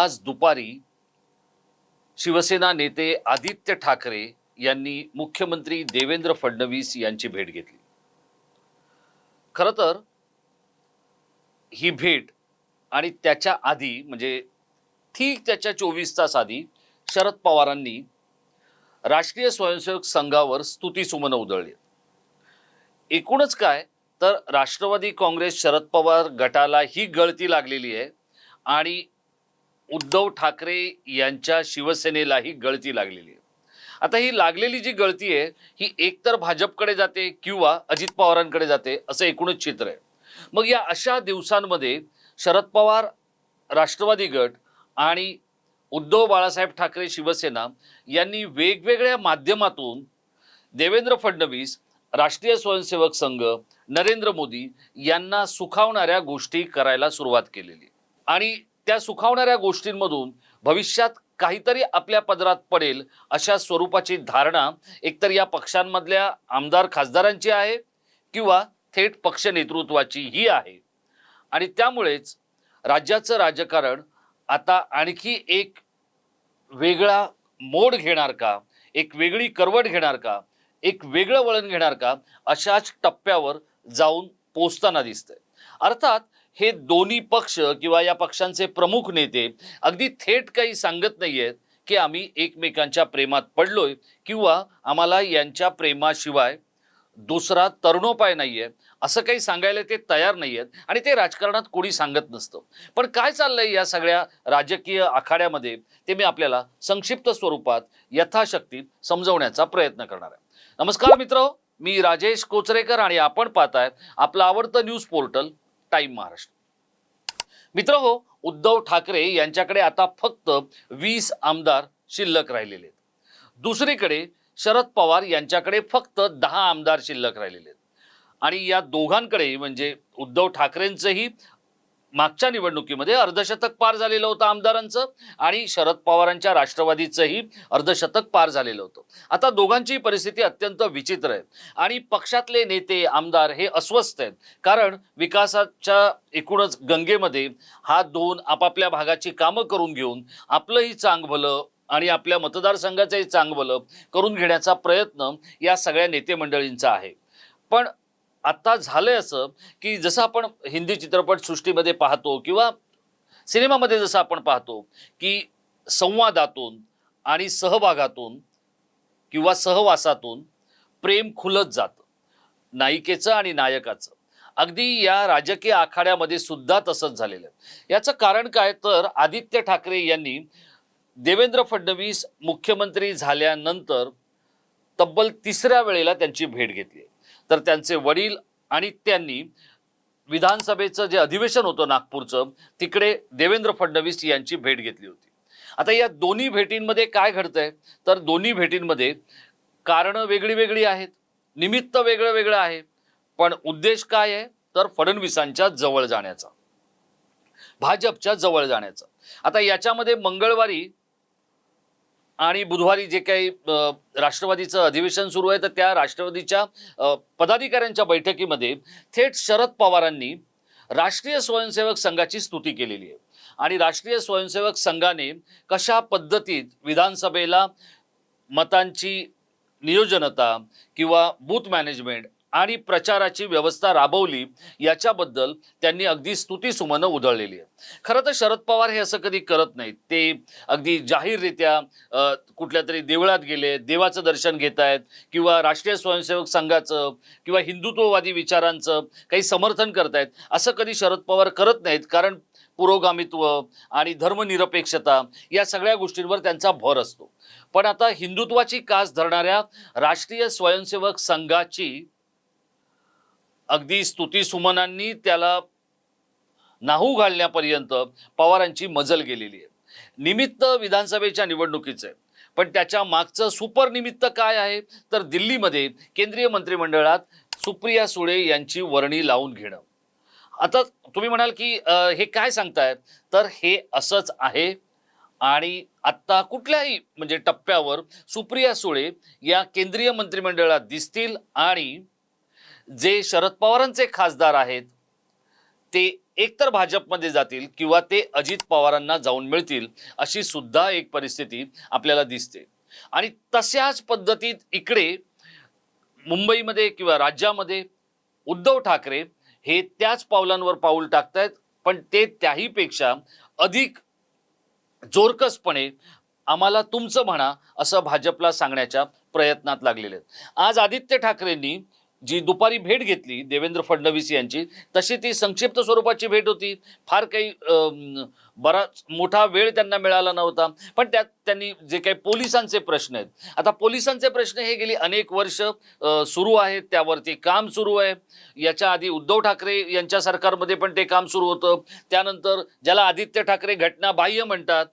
आज दुपारी शिवसेना नेते आदित्य ठाकरे यांनी मुख्यमंत्री देवेंद्र फडणवीस यांची भेट घेतली. खरं तर ही भेट आणि त्याच्या आधी म्हणजे ठीक त्याच्या चोवीस तास आधी शरद पवारांनी राष्ट्रीय स्वयंसेवक संघावर स्तुतीसुमनं उधळली. एकूणच काय तर राष्ट्रवादी काँग्रेस शरद पवार गटाला ही गळती लागलेली आहे आणि उद्धव ठाकरे यांच्या शिवसेनेलाही गळती लागलेली आहे. आता ही लागलेली जी गळती आहे ही एकतर भाजपकडे जाते किंवा अजित पवारांकडे जाते असं एकूणच चित्र आहे. मग या अशा दिवसांमध्ये शरद पवार राष्ट्रवादी गट आणि उद्धव बाळासाहेब ठाकरे शिवसेना यांनी वेगवेगळ्या माध्यमातून देवेंद्र फडणवीस राष्ट्रीय स्वयंसेवक संघ नरेंद्र मोदी यांना सुखावणाऱ्या गोष्टी करायला सुरुवात केलेली. आणि त्या सुखावणाऱ्या गोष्टींमधून भविष्यात काहीतरी आपल्या पदरात पडेल अशा स्वरूपाची धारणा एकतर या पक्षांमधल्या आमदार खासदारांची आहे किंवा थेट पक्ष नेतृत्वाची ही आहे. आणि त्यामुळेच राज्याचं राजकारण आता आणखी एक वेगळा मोड घेणार का? एक वेगळी करवट घेणार का? एक वेगळं वळण घेणार का? अशाच टप्प्यावर जाऊन पोचताना दिसतंय. अर्थात हे दोन्ही पक्ष किंवा या पक्षांचे प्रमुख नेते अगदी थेट काही सांगत नाहीयेत की आम्ही एकमेकांच्या प्रेमात पडलोय किंवा आम्हाला यांच्या प्रेमाशिवाय दुसरा तरुणोपाय नाहीये. असं काही सांगायला ते तयार नाही आहेत आणि ते राजकारणात कोणी सांगत नसतं. पण काय चाललंय या सगळ्या राजकीय आखाड्यामध्ये? ते मी आपल्याला संक्षिप्त स्वरूपात यथाशक्ती समजवण्याचा प्रयत्न करणार आहे. नमस्कार मित्र मी राजेश कोचरेकर आणि आपण पाहताय आपलं आवडतं न्यूज पोर्टल टाइम महाराष्ट्र. मित्र हो उद्धव ठाकरे यांच्याकडे आता फक्त वीस आमदार शिल्लक राहिलेले आहेत. दुसरीकडे शरद पवार यांच्याकडे फक्त दहा आमदार शिल्लक राहिलेले आहेत. आणि या दोघांकडे म्हणजे उद्धव ठाकरेंचंही मागच्या निवडणुकीमध्ये अर्धशतक पार झालेलं होतं आमदारांचं आणि शरद पवारांच्या राष्ट्रवादीचंही अर्धशतक पार झालेलं होतं. आता दोघांची परिस्थिती अत्यंत विचित्र आहे. आणि पक्षातले नेते आमदार हे अस्वस्थ आहेत. कारण विकासाच्या एकूणच गंगेमध्ये हा दोन आपापल्या भागाची कामं करून घेऊन आपलंही चांगभलं आणि आपल्या मतदारसंघाचंही चांगभलं करून घेण्याचा प्रयत्न या सगळ्या नेते मंडळींचा आहे. पण आत्ता झालंय असं की जसं आपण हिंदी चित्रपट सृष्टीमध्ये पाहतो किंवा सिनेमामध्ये जसं आपण पाहतो की संवादातून आणि सहभागातून किंवा सहवासातून प्रेम खुलत जातं. नायिकेचं आणि नायकाचं. अगदी या राजकीय आखाड्यामध्ये सुद्धा तसंच झालेलं आहे. याचं कारण काय? तर आदित्य ठाकरे यांनी देवेंद्र फडणवीस मुख्यमंत्री झाल्यानंतर तब्बल तिसऱ्या वेळेला त्यांची भेट घेतली तर त्यांचे वडील आणि त्यांनी विधानसभेचं जे अधिवेशन होतं नागपूरचं तिकडे देवेंद्र फडणवीस यांची भेट घेतली होती. आता या दोन्ही भेटींमध्ये काय घडतंय? तर दोन्ही भेटींमध्ये कारणं वेगळी वेगळी आहेत निमित्त वेगळं वेगळं आहे. पण उद्देश काय आहे? तर फडणवीसांच्या जवळ जाण्याचा भाजपच्या जवळ जाण्याचा. आता याच्यामध्ये मंगळवारी आणि बुधवारी जे काही राष्ट्रवादीचं अधिवेशन सुरू आहे तर त्या राष्ट्रवादीच्या पदाधिकाऱ्यांच्या बैठकीमध्ये थेट शरद पवारांनी राष्ट्रीय स्वयंसेवक संघाची स्तुती केलेली आहे. आणि राष्ट्रीय स्वयंसेवक संघाने कशा पद्धतीत विधानसभेला मतांची नियोजनता किंवा बूथ मॅनेजमेंट आणि प्रचाराची व्यवस्था राबवली याच्याबद्दल त्यांनी अगदी स्तुतीसुमनं उधळलेली आहे. खरं तर शरद पवार हे असं कधी करत नाहीत. ते अगदी जाहीररित्या कुठल्या तरी देवळात गेले देवाचं दर्शन घेत आहेत किंवा राष्ट्रीय स्वयंसेवक संघाचं किंवा हिंदुत्ववादी विचारांचं काही समर्थन करतायत असं कधी शरद पवार करत नाहीत. कारण पुरोगामित्व आणि धर्मनिरपेक्षता या सगळ्या गोष्टींवर त्यांचा भर असतो. पण आता हिंदुत्वाची कास धरणाऱ्या राष्ट्रीय स्वयंसेवक संघाची अगदी स्तुती सुमनांनी त्याला नाहू घालण्यापर्यंत पवारांची मजल गेलेली आहे. निमित्त विधानसभेच्या निवडणुकीचं आहे. पण त्याच्या मागचं सुपर निमित्त काय आहे? तर दिल्लीमध्ये केंद्रीय मंत्रिमंडळात सुप्रिया सुळे यांची वर्णी लावून घेणं. आता तुम्ही म्हणाल की हे काय सांगतायत? तर हे असंच आहे. आणि आत्ता कुठल्याही म्हणजे टप्प्यावर सुप्रिया सुळे या केंद्रीय मंत्रिमंडळात दिसतील आणि जे शरद पवारांचे खासदार आहेत ते एकतर भाजपमध्ये जातील किंवा ते अजित पवारांना जाऊन मिळतील अशी सुद्धा एक परिस्थिती आपल्याला दिसते. आणि तशाच पद्धतीत इकडे मुंबईमध्ये किंवा राज्यामध्ये उद्धव ठाकरे हे त्याच पावलांवर पाऊल टाकतायत पण ते त्याहीपेक्षा अधिक जोरकसपणे आम्हाला तुमचं म्हणा असं भाजपला सांगण्याच्या प्रयत्नात लागलेले आहेत. आज आदित्य ठाकरेंनी जी दुपारी भेट घेतली देवेंद्र फडणवीस यांची तशी ती संक्षिप्त स्वरूपाची भेट होती. फार काही बराच मोठा वेळ त्यांना मिळाला नव्हता. पण त्यात त्यांनी जे काही पोलिसांचे प्रश्न आहेत आता पोलिसांचे प्रश्न हे गेली अनेक वर्ष सुरू आहेत. त्यावरती काम सुरू आहे. याच्या आधी उद्धव ठाकरे यांच्या सरकारमध्ये पण ते काम सुरू होतं. त्यानंतर ज्याला आदित्य ठाकरे घटना बाह्य म्हणतात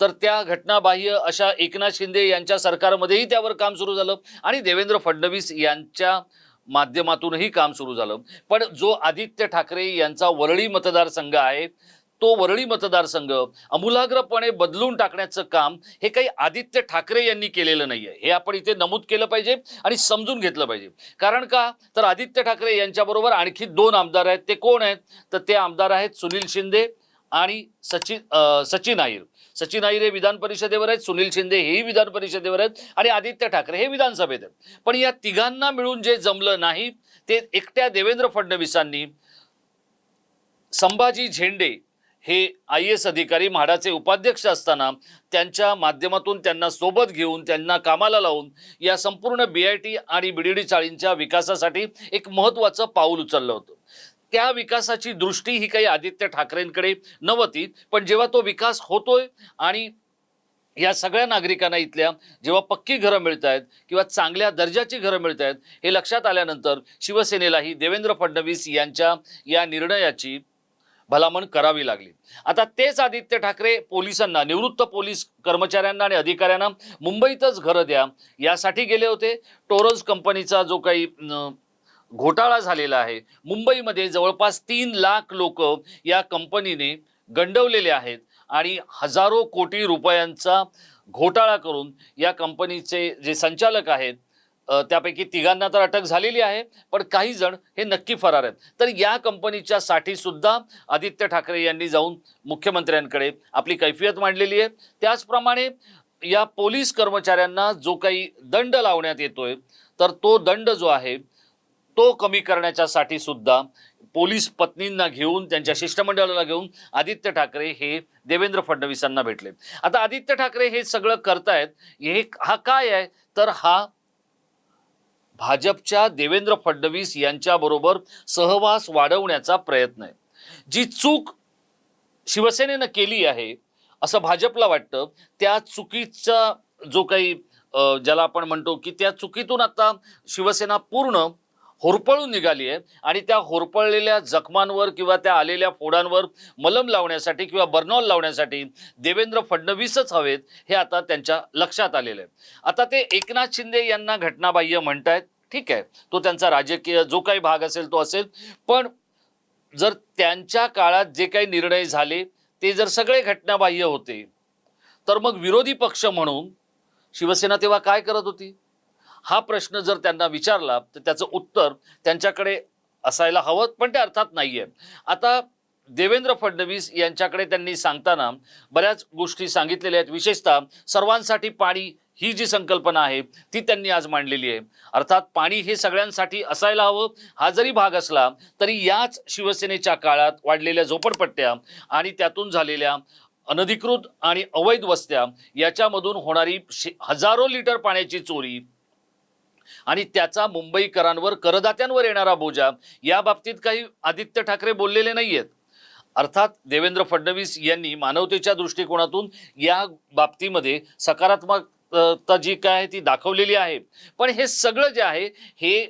तर त्या घटनाबाह्य अशा एकनाथ शिंदे यांच्या सरकारमध्येही त्यावर काम सुरू झालं आणि देवेंद्र फडणवीस यांच्या माध्यमातूनही काम सुरू झालं. पण जो आदित्य ठाकरे यांचा वरळी मतदारसंघ आहे तो वरळी मतदारसंघ अमूलाग्रपणे बदलून टाकण्याचं काम हे काही आदित्य ठाकरे यांनी केलेलं नाही आहे हे आपण इथे नमूद केलं पाहिजे आणि समजून घेतलं पाहिजे. कारण का? तर आदित्य ठाकरे यांच्याबरोबर आणखी दोन आमदार आहेत. ते कोण आहेत? तर ते आमदार आहेत सुनील शिंदे आणि सचिन सचिन आईर सचिन आईर विधान परिषदेवर आहेत सुनील शिंदे हेही विधान परिषदेवर आहेत आणि आदित्य ठाकरे हे विधानसभेत आहेत. पण या तिघांना मिळून जे जमलं नाही ते एकट्या देवेंद्र फडणवीसांनी संभाजी झेंडे हे आय एस अधिकारी म्हाडाचे उपाध्यक्ष असताना त्यांच्या माध्यमातून त्यांना सोबत घेऊन त्यांना कामाला लावून या संपूर्ण बी आय टी आणि बी डी डी चाळींच्या विकासासाठी एक महत्त्वाचं पाऊल उचललं होतं. त्या विकासाची दृष्टी ही काही आदित्य ठाकरेंकडे नव्हती. पण जेव्हा तो विकास होतोय आणि या सगळ्या नागरिकांना इथल्या जेव्हा पक्की घरं मिळत आहेत किंवा चांगल्या दर्जाची घरं मिळत आहेत हे लक्षात आल्यानंतर शिवसेनेलाही देवेंद्र फडणवीस यांच्या या निर्णयाची भलामण करावी लागली. आता तेच आदित्य ठाकरे पोलिसांना निवृत्त पोलीस कर्मचाऱ्यांना आणि अधिकाऱ्यांना मुंबईतच घरं द्या यासाठी गेले होते. टोरन्स कंपनीचा जो काही घोटाळा झालेला आहे. मुंबईमध्ये जवळपास तीन लाख लोक या कंपनीने गंडवलेले आहेत आणि हजारो कोटी रुपयांचा घोटाळा करून या कंपनीचे जे संचालक आहेत त्यापैकी तिघांना तर अटक झालेली आहे पण काही जण हे नक्की फरार आहेत. तर या कंपनीच्या साठी सुद्धा आदित्य ठाकरे यांनी जाऊन मुख्यमंत्र्यांकडे आपली कैफियत मांडलेली आहे. त्याचप्रमाणे या पोलीस कर्मचाऱ्यांना जो काही दंड लावण्यात येतोय तर तो दंड जो आहे तो कमी करण्याच्यासाठी सुद्धा पोलीस पत्नींना घेऊन त्यांच्या शिष्टमंडळाला घेऊन आदित्य ठाकरे हे देवेंद्र फडणवीसांना भेटले. आता आदित्य ठाकरे हे सगळं करतायत हे हा काय आहे? तर हा भाजपच्या देवेंद्र फडणवीस यांच्याबरोबर सहवास वाढवण्याचा प्रयत्न आहे. जी चूक शिवसेनेनं केली आहे असं भाजपला वाटतं त्या चुकीचा जो काही ज्याला आपण म्हणतो की त्या चुकीतून आता शिवसेना पूर्ण होरपळून निघाली आहे. आणि त्या होरपळलेल्या जखमांवर किंवा त्या आलेल्या फोडांवर मलम लावण्यासाठी किंवा बर्नॉल लावण्यासाठी देवेंद्र फडणवीसच हवेत हे आता त्यांच्या लक्षात आलेलं आहे. आता ते एकनाथ शिंदे यांना घटनाबाह्य म्हणतायत ठीक आहे. तो त्यांचा राजकीय जो काही भाग असेल तो असेल. पण जर त्यांच्या काळात जे काही निर्णय झाले ते जर सगळे घटनाबाह्य होते तर मग विरोधी पक्ष म्हणून शिवसेना तेव्हा काय करत होती? हा प्रश्न जर त्यांना विचारला तर त्याचं उत्तर त्यांच्याकडे असायला हवं पण ते अर्थात नाही आहे आता देवेंद्र फडणवीस यांच्याकडे त्यांनी सांगताना बऱ्याच गोष्टी सांगितलेल्या आहेत. विशेषतः सर्वांसाठी पाणी ही जी संकल्पना आहे ती त्यांनी आज मांडलेली आहे. अर्थात पाणी हे सगळ्यांसाठी असायला हवं. हा जरी भाग असला तरी याच शिवसेनेच्या काळात वाढलेल्या झोपडपट्ट्या आणि त्यातून झालेल्या अनधिकृत आणि अवैध वस्त्या याच्यामधून होणारी शे- हजारो लिटर पाण्याची चोरी आणि त्याचा मुंबईकरांवर करदात्यांवर येणारा बोजा या बाबतीत काही आदित्य ठाकरे बोललेले नाही आहेत अर्थात देवेंद्र फडणवीस यांनी मानवतेच्या दृष्टिकोनातून या बाबतीमध्ये सकारात्मकता जी काय आहे ती दाखवलेली आहे. पण हे सगळं जे आहे हे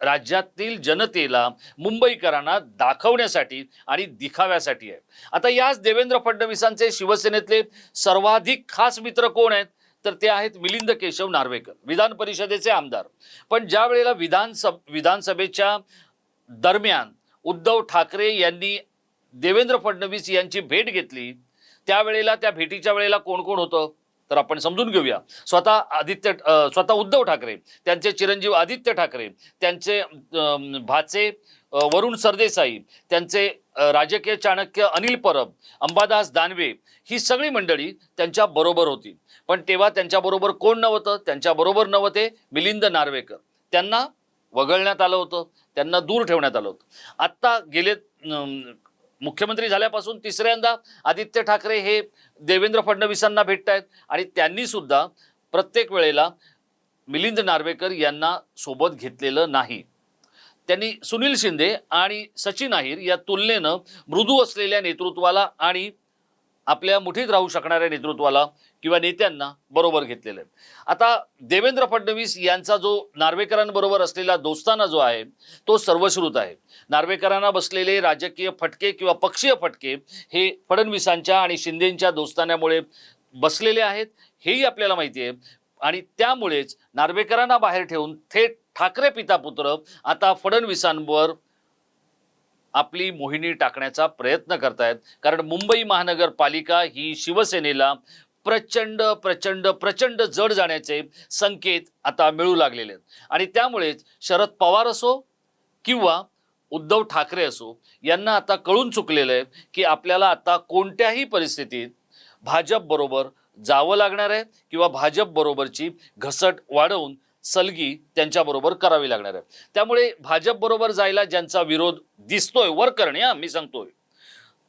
राज्यातील जनतेला मुंबईकरांना दाखवण्यासाठी आणि दिखाव्यासाठी आहे. आता याच देवेंद्र फडणवीसांचे शिवसेनेतले सर्वाधिक खास मित्र कोण आहेत? तर ते आहेत मिलिंद केशव नार्वेकर विधान परिषदेचे आमदार. पण ज्या वेळेला विधानसभ विधानसभेच्या दरम्यान उद्धव ठाकरे यांनी देवेंद्र फडणवीस यांची भेट घेतली त्यावेळेला त्या भेटीच्या वेळेला कोण कोण होतं? तर आपण समजून घेऊया. स्वतः आदित्य स्वतः उद्धव ठाकरे त्यांचे चिरंजीव आदित्य ठाकरे त्यांचे भाचे वरुण सरदेसाई त्यांचे राजकीय चाणक्य अनिल परब अंबादास दानवे ही सगळी मंडळी त्यांच्या बरोबर होती. पण तेव्हा त्यांच्याबरोबर कोण नव्हतं? त्यांच्याबरोबर नव्हते मिलिंद नार्वेकर. त्यांना वगळण्यात आलं होतं. त्यांना दूर ठेवण्यात आलं होतं. आत्ता गेले मुख्यमंत्री झाल्यापासून तिसऱ्यांदा आदित्य ठाकरे हे देवेंद्र फडणवीसांना भेटत आहेत आणि त्यांनी सुद्धा प्रत्येक वेळेला मिलिंद नार्वेकर यांना सोबत घेतलेलं नाही. त्यांनी सुनील शिंदे आणि सचिन अहिर या तुलनेनं मृदू असलेल्या नेतृत्वाला आणि आपल्या मुठीत राहू शकणाऱ्या नेतृत्वाला किंवा नेत्यांना बरोबर घेतलेलं आहे. आता देवेंद्र फडणवीस यांचा जो नार्वेकरांबरोबर असलेला दोस्ताना जो आहे तो सर्वश्रुत आहे. नार्वेकरांना बसलेले राजकीय फटके किंवा पक्षीय फटके हे फडणवीसांच्या आणि शिंदेंच्या दोस्तान्यामुळे बसलेले आहेत हेही आपल्याला माहिती आहे. आणि त्यामुळेच नार्वेकरांना बाहेर ठेवून थेट ठाकरे पिता पुत्र आता फडणवीसांवर आपली मोहिनी टाकण्याचा प्रयत्न करतायत. कारण मुंबई महानगरपालिका ही शिवसेनेला प्रचंड प्रचंड प्रचंड जड जाण्याचे संकेत आता मिळू लागलेले आहेत. आणि त्यामुळेच शरद पवार असो किंवा उद्धव ठाकरे असो यांना आता कळून चुकलेलं आहे की आपल्याला आता कोणत्याही परिस्थितीत भाजप बरोबर जावं लागणार आहे किंवा भाजप बरोबरची घसट वाढवून सलगी त्यांच्याबरोबर करावी लागणार आहे. त्यामुळे भाजप बरोबर जायला ज्यांचा विरोध दिसतोय वर करणे हा मी सांगतोय.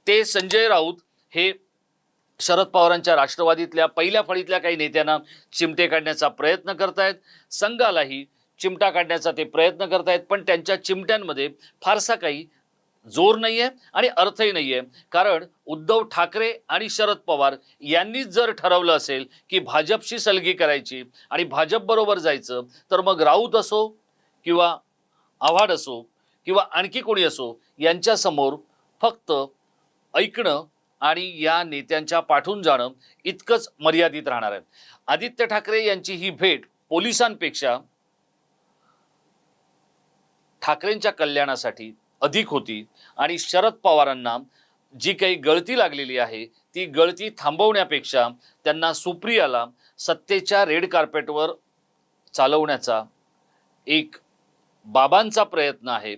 ते संजय राऊत हे शरद पवारांच्या राष्ट्रवादीतल्या पहिल्या फळीतल्या काही नेत्यांना चिमटे काढण्याचा प्रयत्न करतायत. संघालाही चिमटा काढण्याचा ते प्रयत्न करतायत पण त्यांच्या चिमट्यांमध्ये फारसा काही जोर नाहीये आणि अर्थही नाहीये. कारण उद्धव ठाकरे आणि शरद पवार यांनीच जर ठरवलं असेल की भाजपशी सलगी करायची आणि भाजप बरोबर जायचं तर मग राऊत असो किंवा आव्हाड असो किंवा आणखी कोणी असो यांच्यासमोर फक्त ऐकणं आणि या नेत्यांच्या पाठून जाणं इतकंच मर्यादित राहणार आहे. आदित्य ठाकरे यांची ही भेट पोलिसांपेक्षा ठाकरेंच्या कल्याणासाठी अधिक होती. आणि शरद पवारांना जी काही गळती लागलेली आहे ती गळती थांबवण्यापेक्षा त्यांना सुप्रियाला सत्तेच्या रेड कार्पेटवर चालवण्याचा एक बाबांचा प्रयत्न आहे.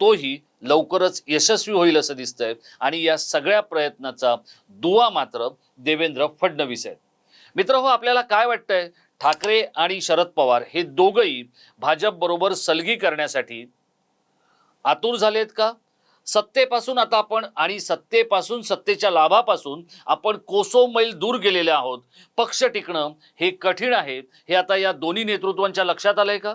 तोही लवकरच यशस्वी होईल असं दिसतंय. आणि या सगळ्या प्रयत्नाचा दुवा मात्र देवेंद्र फडणवीस आहेत. मित्र हो आपल्याला काय वाटतंय? ठाकरे आणि शरद पवार हे दोघंही भाजप बरोबर सलगी करण्यासाठी आतुर झालेत का? सत्तेपासून आता आपण आणि सत्तेपासून सत्तेच्या लाभापासून आपण कोसो मैल दूर गेलेले आहोत. पक्ष टिकणं हे कठीण आहे. हे आता या दोन्ही नेतृत्वांच्या लक्षात आलंय का?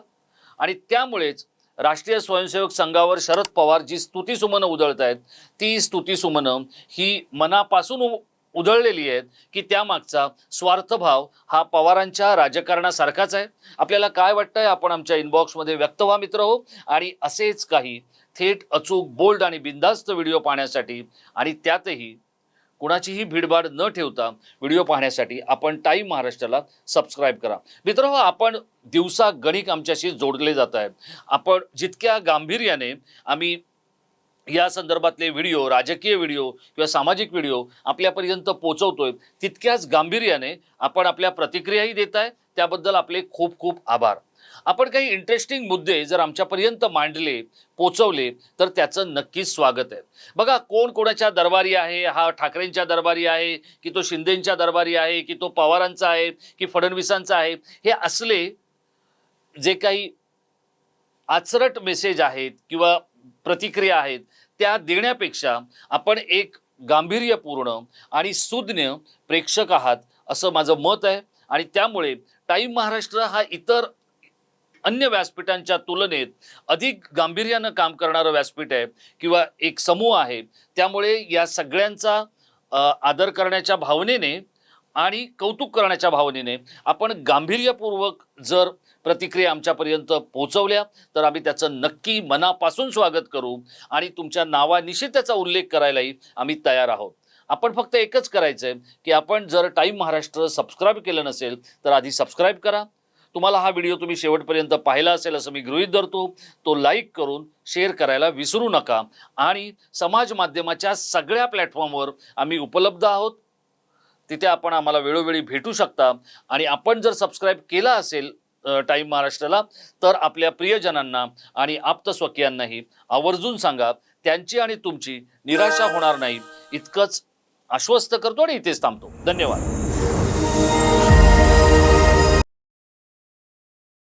आणि त्यामुळेच राष्ट्रीय स्वयंसेवक संघावर शरद पवार जी स्तुतीसुमनं उधळत आहेत ती स्तुतीसुमनं ही मनापासून उ- उधळलेली आहेत की त्यामागचा स्वार्थभाव हा पवारांच्या राजकारणासारखाच आहे. आपल्याला काय वाटतंय? आपण आमच्या इनबॉक्समध्ये व्यक्त व्हा मित्र हो. आणि असेच काही थेट अचूक बोल्ड आणि बिंदास्त व्हिडिओ पाहण्यासाठी आणि त्यातही कुणाचीही भीडभाड न ठेवता व्हिडिओ पाहण्यासाठी आपण टाईम महाराष्ट्राला सबस्क्राईब करा. मित्र आपण दिवसा गणिक आमच्याशी जोडले जात आहेत. आपण जितक्या गांभीर्याने आम्ही या संदर्भातले व्हिडिओ राजकीय व्हिडिओ किंवा सामाजिक व्हिडिओ आपल्यापर्यंत पोचवतोय तितक्याच गांभीर्याने आपण आपल्या प्रतिक्रियाही देत आहे. त्याबद्दल आपले खूप खूप आभार. आपण काही इंटरेस्टिंग मुद्दे जर आमच्यापर्यंत मांडले पोचवले तर त्याचं नक्कीच स्वागत आहे. बघा कोण कोणाच्या दरबारी आहे? हा ठाकरेंच्या दरबारी आहे की तो शिंदेंच्या दरबारी आहे की तो पवारांचा आहे की फडणवीसांचा आहे? हे असले जे काही आचरट मेसेज आहेत किंवा प्रतिक्रिया आहेत त्या देण्यापेक्षा आपण एक गांभीर्यपूर्ण आणि सुज्ञ प्रेक्षक आहात असं माझं मत आहे. आणि त्यामुळे टाईम महाराष्ट्र हा इतर अन्य व्यासपीठांच्या तुलनेत अधिक गांभीर्यानं काम करणारं व्यासपीठ आहे किंवा एक समूह आहे त्यामुळे या सगळ्यांचा आदर करण्याच्या भावनेने आणि कौतुक करण्याच्या भावनेने आपण गांभीर्यपूर्वक जर प्रतिक्रिया आमच्यापर्यंत पोहोचवल्या तर आम्ही त्याचं नक्की मनापासून स्वागत करू आणि तुमच्या नावानिशी त्याचा उल्लेख करायलाही आम्ही तयार आहोत. आपण फक्त एकच करायचं आहे की आपण जर टाईम महाराष्ट्र सबस्क्राईब केलं नसेल तर आधी सबस्क्राईब करा तुम्हाला हा व्हिडिओ तुम्ही शेवटपर्यंत पाहिला असेल असं मी गृहीत धरतो तो लाईक करून शेअर करायला विसरू नका. आणि समाज माध्यमाच्या सगळ्या प्लॅटफॉर्मवर आम्ही उपलब्ध आहोत. तिथे आपण आम्हाला वेळोवेळी भेटू शकता. आणि आपण जर सबस्क्राईब केला असेल टाईम महाराष्ट्राला तर आपल्या प्रियजनांना आणि आप्तस्वकीयांनाही आवर्जून सांगा त्यांची आणि तुमची निराशा होणार नाही. इतकंच आश्वस्त करतो आणि इथेच थांबतो. धन्यवाद.